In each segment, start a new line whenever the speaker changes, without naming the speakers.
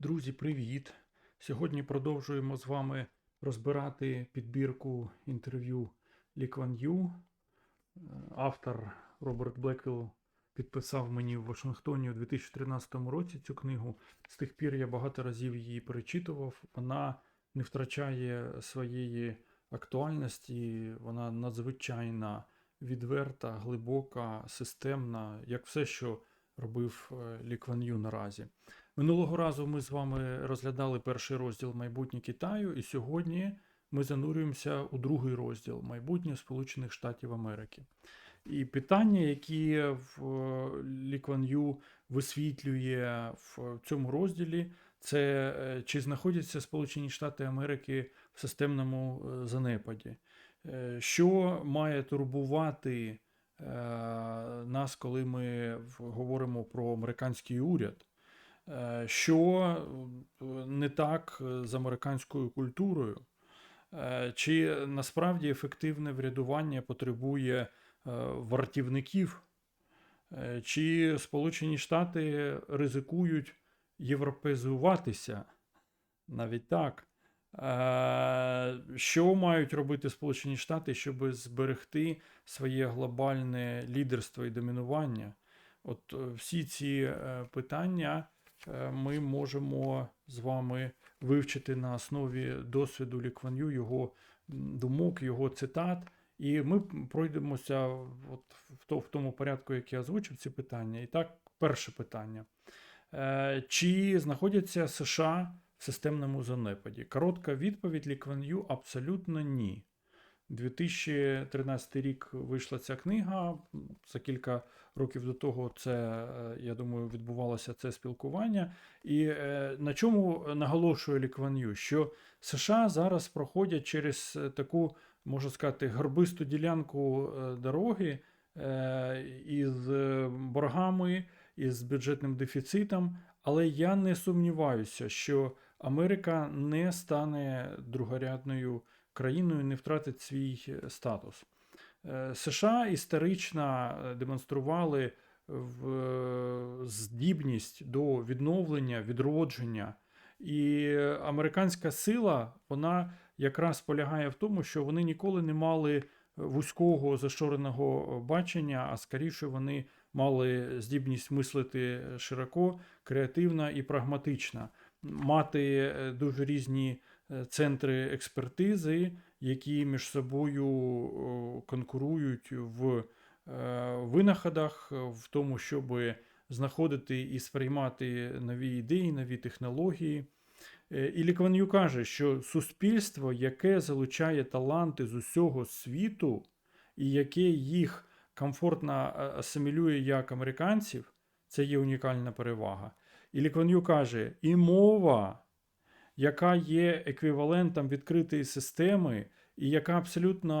Друзі, привіт! Сьогодні продовжуємо з вами розбирати підбірку інтерв'ю Лі Кван Ю. Е, Автор Роберт Блеквелл підписав мені в Вашингтоні у 2013 році цю книгу. З тих пір я багато разів її перечитував. Вона не втрачає своєї актуальності, вона надзвичайно відверта, глибока, системна, як все, що робив е, Лі Ю наразі. Минулого разу ми з вами розглядали перший розділ майбутнє Китаю, і сьогодні ми занурюємося у другий розділ майбутнє Сполучених Штатів Америки. І питання, які в е, Лі Кван Ю висвітлює в цьому розділі, це е, чи знаходяться Сполучені Штати Америки в системному е, занепаді, що має турбувати нас, коли ми говоримо про американський уряд. Е, Що е, не так е, з американською культурою? Чи насправді ефективне врядування потребує вартівників? Чи Сполучені Штати ризикують європезуватися? Навіть так. Що мають робити Сполучені Штати, щоб зберегти своє глобальне лідерство і домінування? От всі ці питання ми можемо з вами вивчити на основі досвіду Лі Кван Ю, його думок, його цитат. І ми пройдемося от в тому порядку, як я озвучив ці питання. І так, перше питання. Е, Чи знаходяться США в системному занепаді? Коротка відповідь Лі Кван Ю абсолютно ні. 2013 рік вийшла ця книга. За кілька років до того це, е, я думаю, відбувалося це спілкування. І е, на чому наголошує Лі Кван Ю? Що США зараз проходять через е, таку, можна сказати, горбисту ділянку дороги із боргами, із бюджетним дефіцитом. Але я не сумніваюся, що Америка не стане другорядною країною, не втратить свій е, статус. Е, США історично е, демонстрували здібність до відновлення, відродження. І американська сила, вона якраз полягає в тому, що вони ніколи не мали вузького зашореного бачення, а скоріше вони мали здібність мислити широко, креативно і прагматично, мати дуже різні центри експертизи, які між собою конкурують в е, винаходах, в тому, щоб знаходити і сприймати нові ідеї, нові технології. Е, І Лі Кван Ю каже, що суспільство, яке залучає таланти з усього світу, і яке їх комфортно асимілює як американців, це є унікальна перевага. І Лі Кван Ю каже, і мова, яка є еквівалентом відкритої системи, і яка абсолютно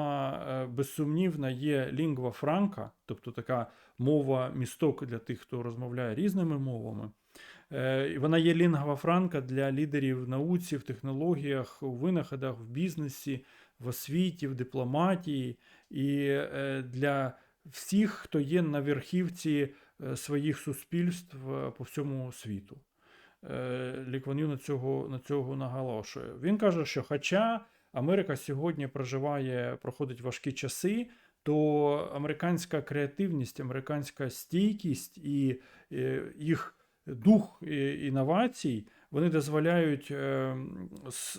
е, безсумнівно є лінгва франка, тобто така мова місток для тих, хто розмовляє різними мовами. Е, Вона є лінгва франка для лідерів в науці, в технологіях, у винаходах, в бізнесі, в освіті, в дипломатії і е, для всіх, хто є на верхівці своїх суспільств по всьому світу. Е, Лі Кван Ю на цього, на цього наголошує. Він каже, що хоча Америка сьогодні проживає, проходить важкі часи, то американська креативність, американська стійкість і е, їх дух інновацій вони дозволяють, е,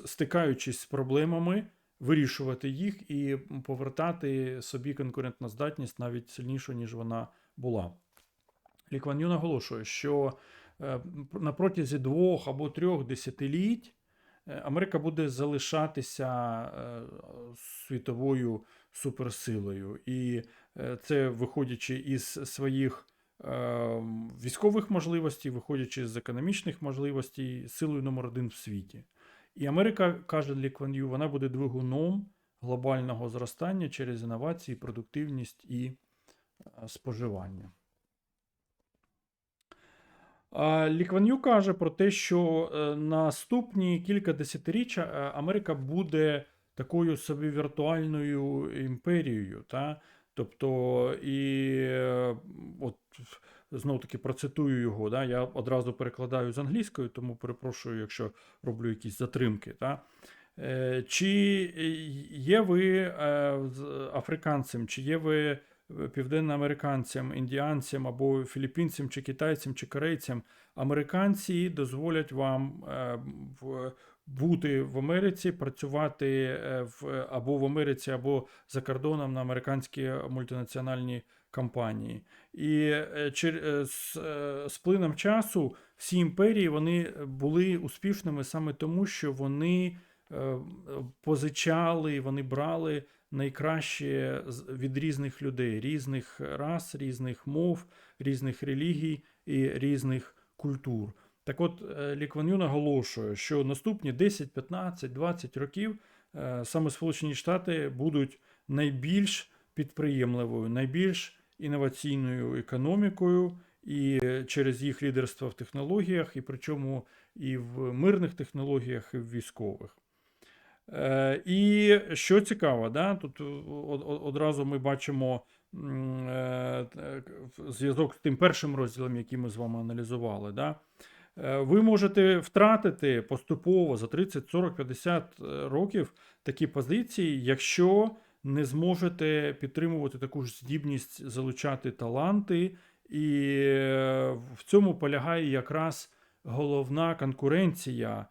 стикаючись з проблемами, вирішувати їх і повертати собі конкурентноздатність навіть сильнішу, ніж вона була. Лі наголошує, що на протязі двох або трьох десятиліть е, Америка буде залишатися е, світовою суперсилою. І е, це виходячи із своїх е, військових можливостей, виходячи з економічних можливостей, силою номер один в світі. І Америка, каже Лі Кван Ю, вона буде двигуном глобального зростання через інновації, продуктивність і е, споживання. А Лі каже про те, що е, наступні кілька десятиріч е, Америка буде такою собі віртуальною імперією. Та? Тобто, і е, от знов таки процитую його. Да? Я одразу перекладаю з англійської, тому перепрошую, якщо роблю якісь затримки. Е, Чи є ви африканцем, чи є ви південноамериканцем, індіанцем або філіппінцем, чи китайцем, чи корейцем, американці дозволять вам е, бути в Америці, працювати е, в, або в Америці, або за кордоном на американські мультинаціональні компанії. І е, з, плином часу всі імперії вони були успішними саме тому, що вони позичали, вони брали найкраще від різних людей, різних рас, різних мов, різних релігій і різних культур. Так от, е, Лі наголошує, що наступні 10, 15, 20 років е, саме Сполучені Штати будуть найбільш підприємливою, найбільш інноваційною економікою, і через їх лідерство в технологіях, і причому і в мирних технологіях, і в військових. Е, І що цікаво, да? тут од- одразу ми бачимо е, зв'язок з тим першим розділом, який ми з вами аналізували. Да? Е, Ви можете втратити поступово за 30, 40, 50 років такі позиції, якщо не зможете підтримувати таку ж здібність залучати таланти, і е, в цьому полягає якраз головна конкуренція, е,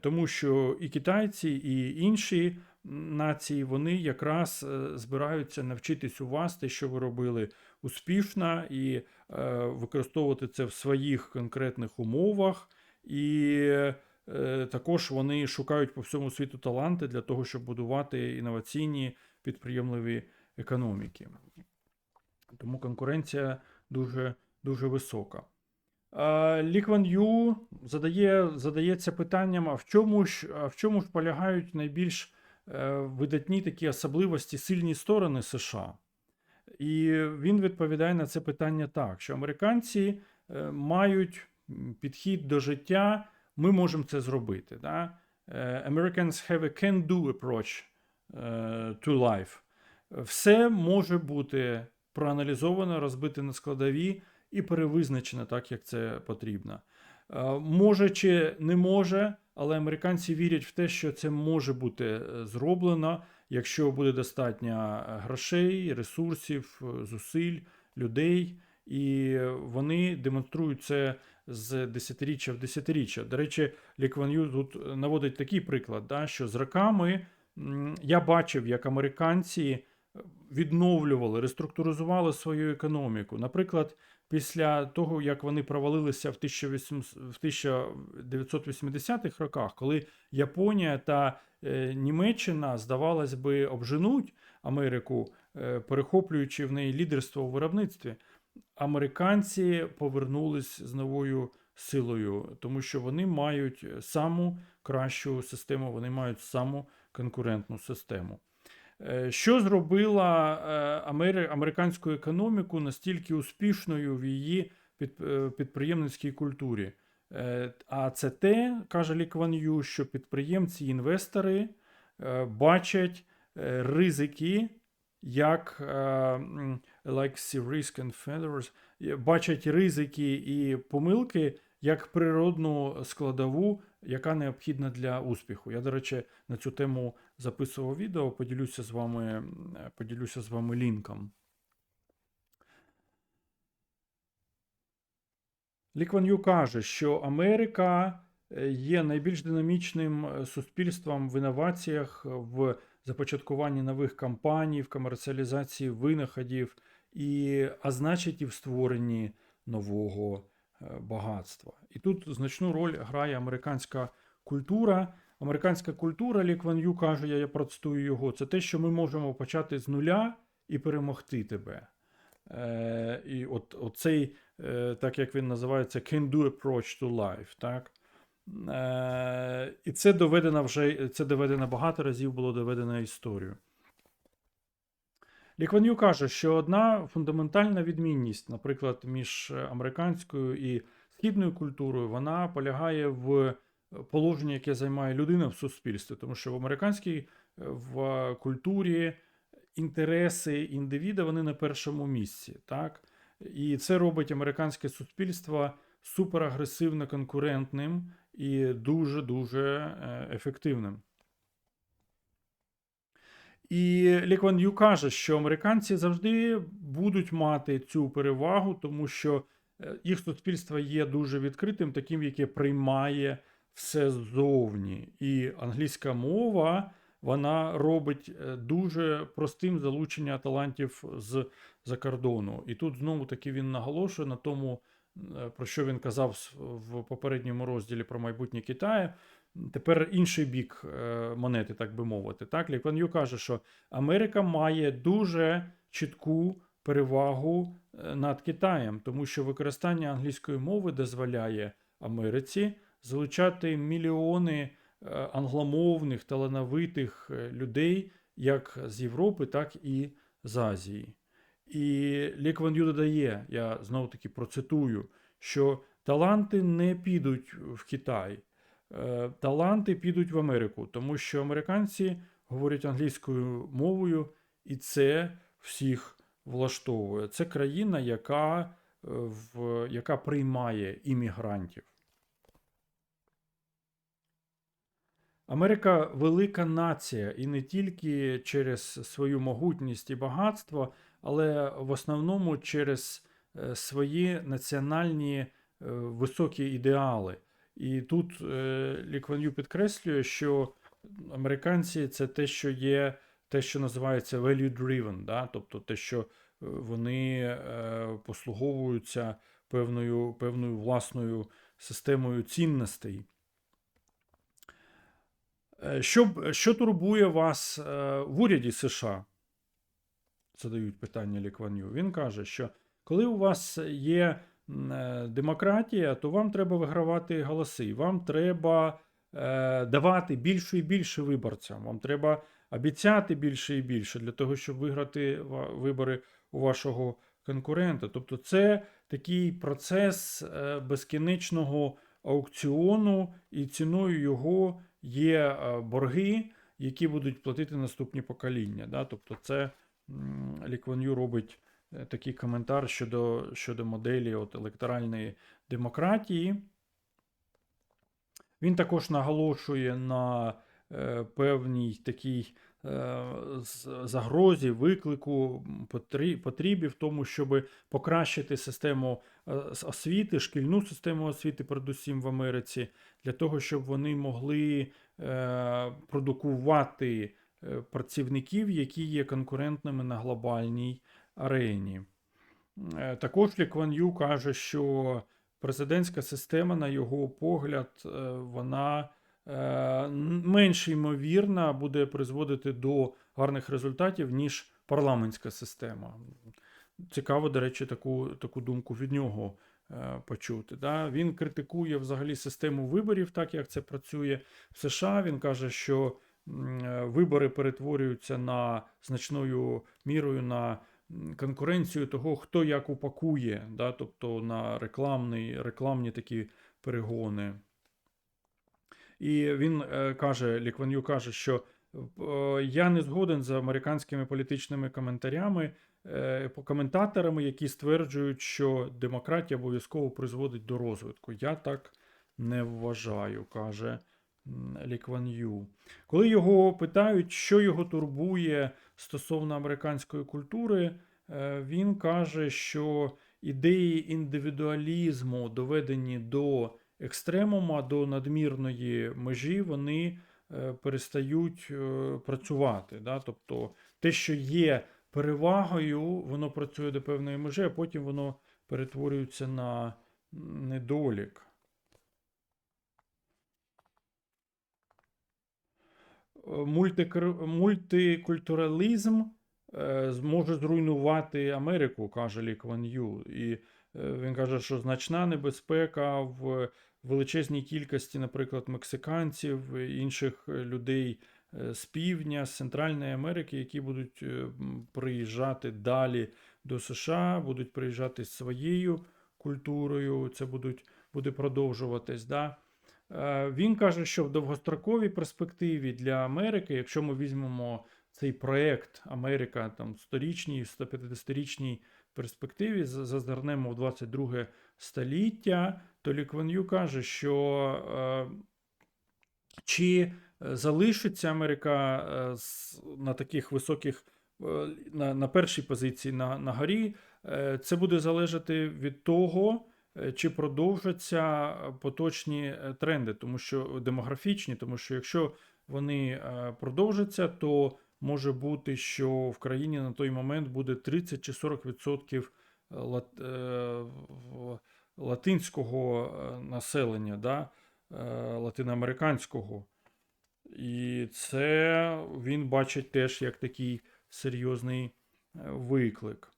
тому що і китайці, і інші нації вони якраз е, збираються навчитись у вас те, що ви робили успішно, і е, використовувати це в своїх конкретних умовах. І е, також вони шукають по всьому світу таланти для того, щоб будувати інноваційні підприємливі економіки. Тому конкуренція дуже, дуже висока. А, Лі Кван Ю задає, задається питанням: а в чому ж, а в чому ж полягають найбільш е, видатні такі особливості, сильні сторони США? І він відповідає на це питання так: що американці е, мають підхід до життя, ми можемо це зробити. Да? Е, Americans have a can-do approach е, to life. Все може бути проаналізовано, розбите на складові і перевизначено так, як це потрібно. Е, Може чи не може, але американці вірять в те, що це може бути е, зроблено, якщо буде достатньо е, грошей, ресурсів, зусиль, людей, і вони демонструють це з десятиріччя в десятиріччя. До речі, Лі Кван Ю тут наводить такий приклад, да, що з роками я бачив, як американці відновлювали, реструктуризували свою економіку. Наприклад, після того, як вони провалилися в 1800 в 1980-х роках, коли Японія та е, Німеччина, здавалось би, обженуть Америку, е, перехоплюючи в неї лідерство у виробництві, американці повернулись з новою силою, тому що вони мають саму кращу систему, вони мають саму конкурентну систему. Е, Що зробила е, американську економіку настільки успішною в її е, підприємницькій культурі? А це те, каже Лі Кван Ю, що підприємці, інвестори е, бачать ризики, як like risk and е, бачать ризики і помилки як природну складову, яка необхідна для успіху. Я, до речі, на цю тему записував відео, поділюся з вами, поділюся з вами лінком. Лікван Ю каже, що Америка е, є найбільш динамічним е, суспільством в інноваціях, в започаткуванні нових компаній, в комерціалізації винаходів, і, а значить, і в створенні нового багатства. І тут значну роль грає американська культура. Американська культура, Лі Кван Ю каже, я, процитую його, це те, що ми можемо почати з нуля і перемогти тебе. Е, і от, оцей, е, так як він називається, can-do approach to life. Так? Е, і це доведено вже це доведено багато разів було доведено історією. Лі Кван Ю каже, що одна фундаментальна відмінність, наприклад, між американською і східною культурою, вона полягає в положенні, яке займає людина в суспільстві, тому що в американській е, в культурі інтереси індивіда вони на першому місці. Так? І це робить американське суспільство суперагресивно конкурентним і дуже-дуже е, ефективним. І Лі Кван Ю каже, що американці завжди будуть мати цю перевагу, тому що е, їх суспільство є дуже відкритим, таким, яке приймає все ззовні. І англійська мова вона робить е, дуже простим залучення талантів з за кордону. І тут знову таки він наголошує на тому, е, про що він казав в попередньому розділі про майбутнє Китаю. Тепер інший бік е, монети, так би мовити. Так, Лі Ю каже, що Америка має дуже чітку перевагу е, над Китаєм, тому що використання англійської мови дозволяє Америці залучати мільйони е, англомовних талановитих людей як з Європи, так і з Азії. І Лі Кван Ю додає, я знову таки процитую, що таланти не підуть в Китай, таланти підуть в Америку, тому що американці говорять англійською мовою, і це всіх влаштовує. Це країна, яка, е, в, яка приймає іммігрантів. Америка велика нація, і не тільки через свою могутність і багатство, але в основному через е, свої національні е, високі ідеали. І тут е, Лі Кван підкреслює, що американці це те, що є, те, що називається value driven, да? тобто те, що е, вони е, послуговуються певною, певною власною системою цінностей. Що, що турбує вас в уряді США? Задають питання Лі. Він каже, що коли у вас є демократія, то вам треба вигравати голоси. Вам треба е, давати більше і більше виборцям. Вам треба обіцяти більше і більше для того, щоб виграти вибори у вашого конкурента. Тобто, це такий процес е, безкінечного аукціону, і ціною його є е, борги, які будуть платити наступні покоління. Тобто, це м, Ю робить е, такий коментар щодо, щодо моделі от, електоральної демократії. Він також наголошує на е, певній такій е, загрозі, виклику, потрібі в тому, щоб покращити систему е, освіти, шкільну систему освіти, передусім в Америці, для того, щоб вони могли е, продукувати е, працівників, які є конкурентними на глобальній арені. Е, Також Лі Кван Ю каже, що президентська система, на його погляд, е, вона е, менш ймовірна буде призводити до гарних результатів, ніж парламентська система. Цікаво, до речі, таку, таку думку від нього почути. Да? Він критикує взагалі систему виборів, так як це працює в США. Він каже, що вибори перетворюються на значною мірою на конкуренцію того, хто як упакує, да? тобто на рекламний, рекламні такі перегони. І він е, каже, Лі Кван Ю каже, що е, я не згоден з американськими політичними коментарями, е, коментаторами, які стверджують, що демократія обов'язково призводить до розвитку. Я так не вважаю, каже Лі. Коли його питають, що його турбує стосовно американської культури, е, він каже, що ідеї індивідуалізму, доведені до екстремума, до надмірної межі, вони е, перестають е, працювати. Да? Тобто те, що є перевагою, воно працює до певної межі, а потім воно перетворюється на недолік. Е, мультикр- Мультикультуралізм е, зможе зруйнувати Америку, каже Лі Кван Ю. І е, він каже, що значна небезпека в величезній кількості, наприклад, мексиканців, інших людей е, з півдня, з Центральної Америки, які будуть приїжджати далі до США, будуть приїжджати з своєю культурою. Це будуть, буде продовжуватись. Да? Е, Він каже, що в довгостроковій перспективі для Америки, якщо ми візьмемо цей проект Америка там сторічній, 150-річній перспективі зазирнемо в 22 століття, то Лі Кван Ю каже, що е, чи е, залишиться Америка на таких високих, на, на першій позиції на, на горі, це буде залежати від того, чи продовжаться поточні е, тренди, тому що демографічні, тому що якщо вони е, продовжаться, то може бути, що в країні на той момент буде 30 чи 40 відсотків лат, е, латинського е, населення, да? е, латиноамериканського. І це він бачить теж як такий серйозний е, виклик.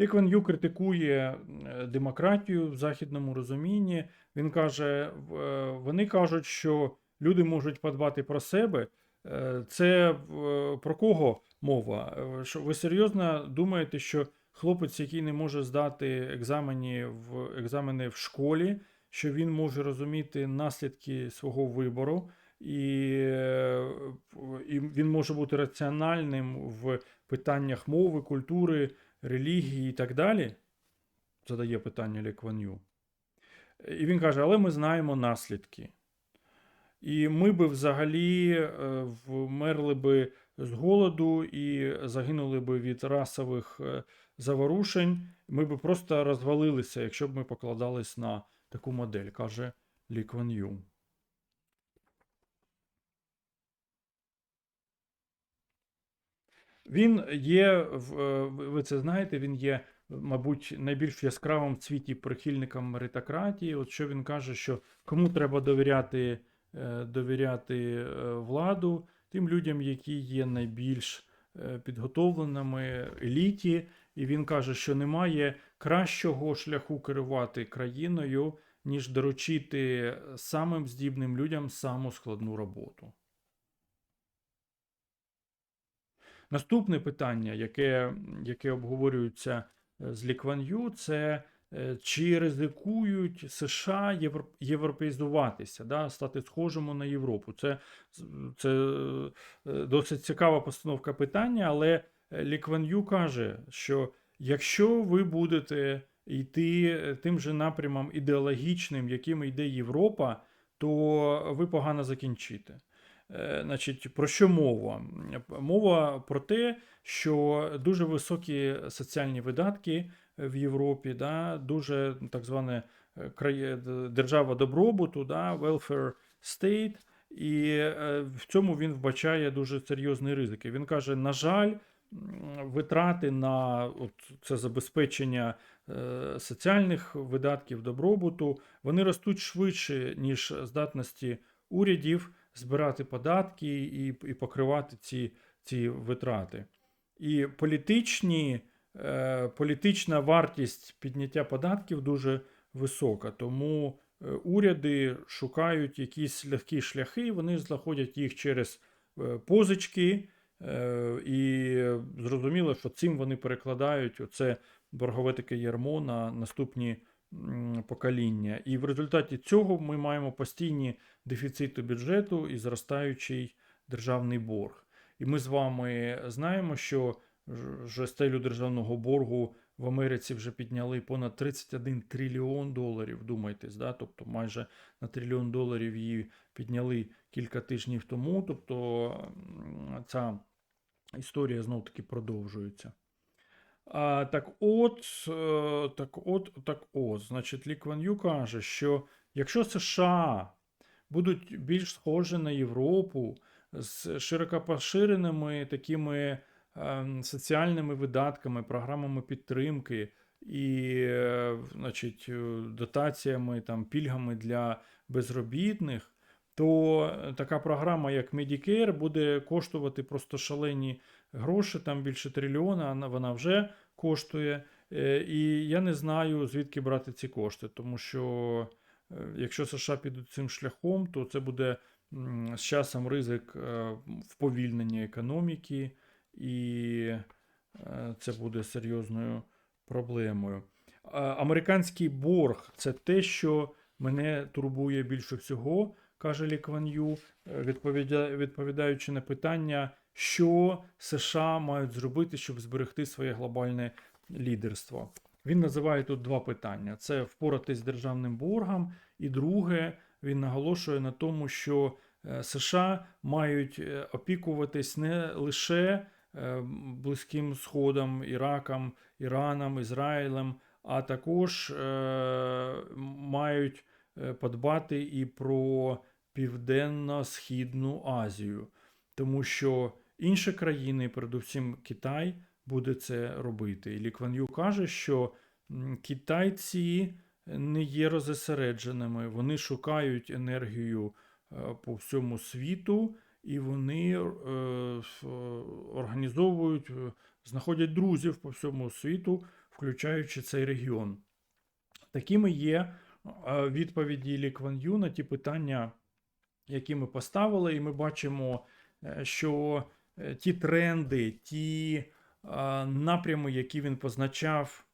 Лі Кван Ю критикує е, демократію в західному розумінні. Він каже: е, вони кажуть, що люди можуть подбати про себе. Е, Це про кого мова? Що ви серйозно думаєте, що хлопець, який не може здати екзамені в екзамени в школі, що він може розуміти наслідки свого вибору, і, і він може бути раціональним в питаннях мови, культури, релігії і так далі? Задає питання Лі Кван. І він каже: але ми знаємо наслідки. І ми би взагалі е, вмерли би з голоду і загинули би від расових е, заворушень. Ми би просто розвалилися, якщо б ми покладались на таку модель, каже Лі Кван Ю. Він є, е, ви це знаєте, він є, мабуть, найбільш яскравим в світі прихильником меритократії. От що він каже, що кому треба довіряти, е, довіряти е, владу, тим людям, які є найбільш підготовленими еліті. І він каже, що немає кращого шляху керувати країною, ніж доручити самим здібним людям саму складну роботу. Наступне питання, яке, яке обговорюється е, з Лікван Ю, це е, чи ризикують США євро- європеїзуватися, да, стати схожими на Європу. Це, це е, досить цікава постановка питання, але е, Лікван Ю каже, що якщо ви будете йти тим же напрямом ідеологічним, яким йде Європа, то ви погано закінчите. Е, Значить, про що мова? Мова про те, що дуже високі соціальні видатки в Європі, да, дуже так зване е, держава добробуту, да, welfare state, і е, в цьому він вбачає дуже серйозні ризики. Він каже: на жаль, витрати на от, це забезпечення соціальних видатків добробуту, вони ростуть швидше, ніж здатності урядів збирати податки і, і покривати ці, ці витрати. І політичні, е, політична вартість підняття податків дуже висока, тому е, уряди шукають якісь легкі шляхи, вони знаходять їх через е, позички, е, і зрозуміло, що цим вони перекладають оце боргове таке ярмо на наступні покоління. І в результаті цього ми маємо постійні дефіциту бюджету і зростаючий державний борг. І ми з вами знаємо, що стелю державного боргу в Америці вже підняли понад 31 трильйон доларів. Думайтесь, да? тобто майже на трильйон доларів її підняли кілька тижнів тому. Тобто ця історія знов таки продовжується. А, так от, е, так от, так от, значить, Лі Ю каже, що якщо США будуть більш схожі на Європу з широко поширеними такими ем, соціальними видатками, програмами підтримки і е, значить, е, дотаціями, там, пільгами для безробітних, то е, така програма, як Medicare, буде коштувати просто шалені гроші, там більше трильйона, вона- вже коштує. Е, І я не знаю, звідки брати ці кошти, тому що Е, Якщо США підуть цим шляхом, то це буде з часом ризик вповільнення економіки, і це буде серйозною проблемою. Американський борг це те, що мене турбує більше всього, каже Лі Кван Ю, е, відповідаючи на питання, що США мають зробити, щоб зберегти своє глобальне лідерство. Він називає тут два питання: це впоратись з державним боргом, і друге, він наголошує на тому, що е, США мають е, опікуватись не лише Близьким Сходом, Іраком, Іраном, Ізраїлем, а також мають подбати і про Південно-Східну Азію, тому що інші країни, передусім Китай, буде це робити. І Лі Кван Ю каже, що китайці не є розосередженими, вони шукають енергію е, по всьому світу, і вони е, організовують, е, знаходять друзів по всьому світу, включаючи цей регіон. Такими є е, відповіді Лі Кван Ю на ті питання, які ми поставили, і ми бачимо, е, що е, ті тренди, ті напрями, які він позначав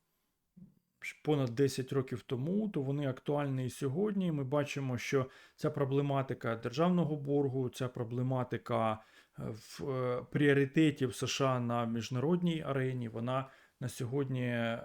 понад 10 років тому, то вони актуальні і сьогодні. Ми бачимо, що ця проблематика державного боргу, ця проблематика е, в пріоритетів США на міжнародній арені, вона на сьогодні е,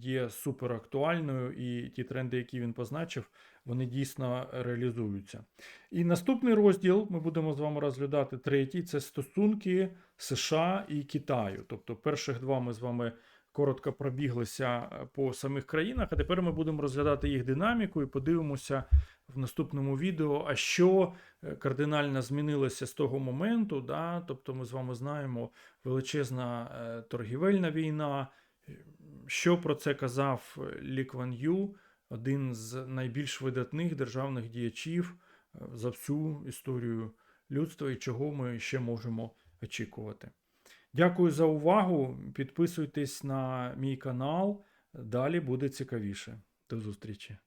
є суперактуальною, і ті тренди, які він позначив, вони дійсно реалізуються. І наступний розділ ми будемо з вами розглядати третій це стосунки США і Китаю. Тобто, перших два ми з вами коротко пробіглися е, по самих країнах, а тепер ми будемо розглядати їх динаміку і подивимося в наступному відео, а що е, кардинально змінилося з того моменту. Да? Тобто, ми з вами знаємо величезна е, торгівельна війна. Е, Що про це казав Лі Кван Ю, один з найбільш видатних державних діячів за всю історію людства, і чого ми ще можемо очікувати. Дякую за увагу. Підписуйтесь на мій канал. Далі буде цікавіше. До зустрічі!